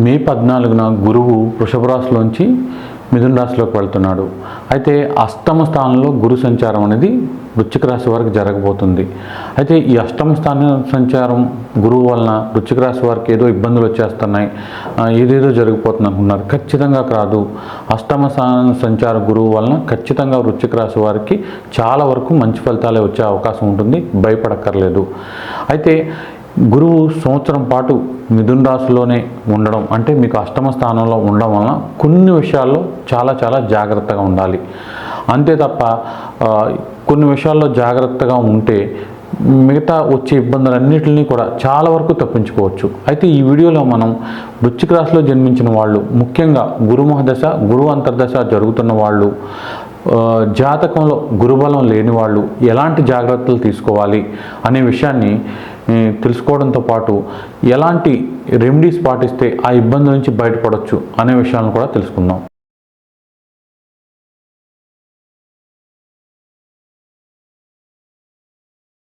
మే పద్నాలుగున గురువు వృషభ రాశిలోంచి మిథున రాశిలోకి వెళ్తున్నాడు. అయితే అష్టమ స్థానంలో గురు సంచారం అనేది వృచ్చిక రాశి వారికి జరగబోతుంది. అయితే ఈ అష్టమ స్థాన సంచారం గురువు వలన వృచ్చిక రాశి వారికి ఏదో ఇబ్బందులు వచ్చేస్తున్నాయి. ఏదేదో జరిగిపోతుంది అనుకున్నారు. ఖచ్చితంగా కాదు. అష్టమ స్థాన సంచార గురువు వలన ఖచ్చితంగా వృచ్చిక రాశి వారికి చాలా వరకు మంచి ఫలితాలే వచ్చే అవకాశం ఉంటుంది. భయపడక్కర్లేదు. అయితే గురువు సంవత్సరం పాటు మిథున్ రాశిలోనే ఉండడం అంటే మీకు అష్టమ స్థానంలో ఉండడం వలన కొన్ని విషయాల్లో చాలా చాలా జాగ్రత్తగా ఉండాలి. అంతే తప్ప కొన్ని విషయాల్లో జాగ్రత్తగా ఉంటే మిగతా వచ్చే ఇబ్బందులన్నింటినీ కూడా చాలా వరకు తప్పించుకోవచ్చు. అయితే ఈ వీడియోలో మనం వృచ్చిక రాశిలో జన్మించిన వాళ్ళు ముఖ్యంగా గురుమహదశ గురు అంతర్దశ జరుగుతున్న వాళ్ళు జాతకంలో గురుబలం లేని వాళ్ళు ఎలాంటి జాగ్రత్తలు తీసుకోవాలి అనే విషయాన్ని తెలుసుకోవడంతో పాటు ఎలాంటి రెమెడీస్ పాటిస్తే ఆ ఇబ్బంది నుంచి బయటపడవచ్చు అనే విషయాలను కూడా తెలుసుకుందాం.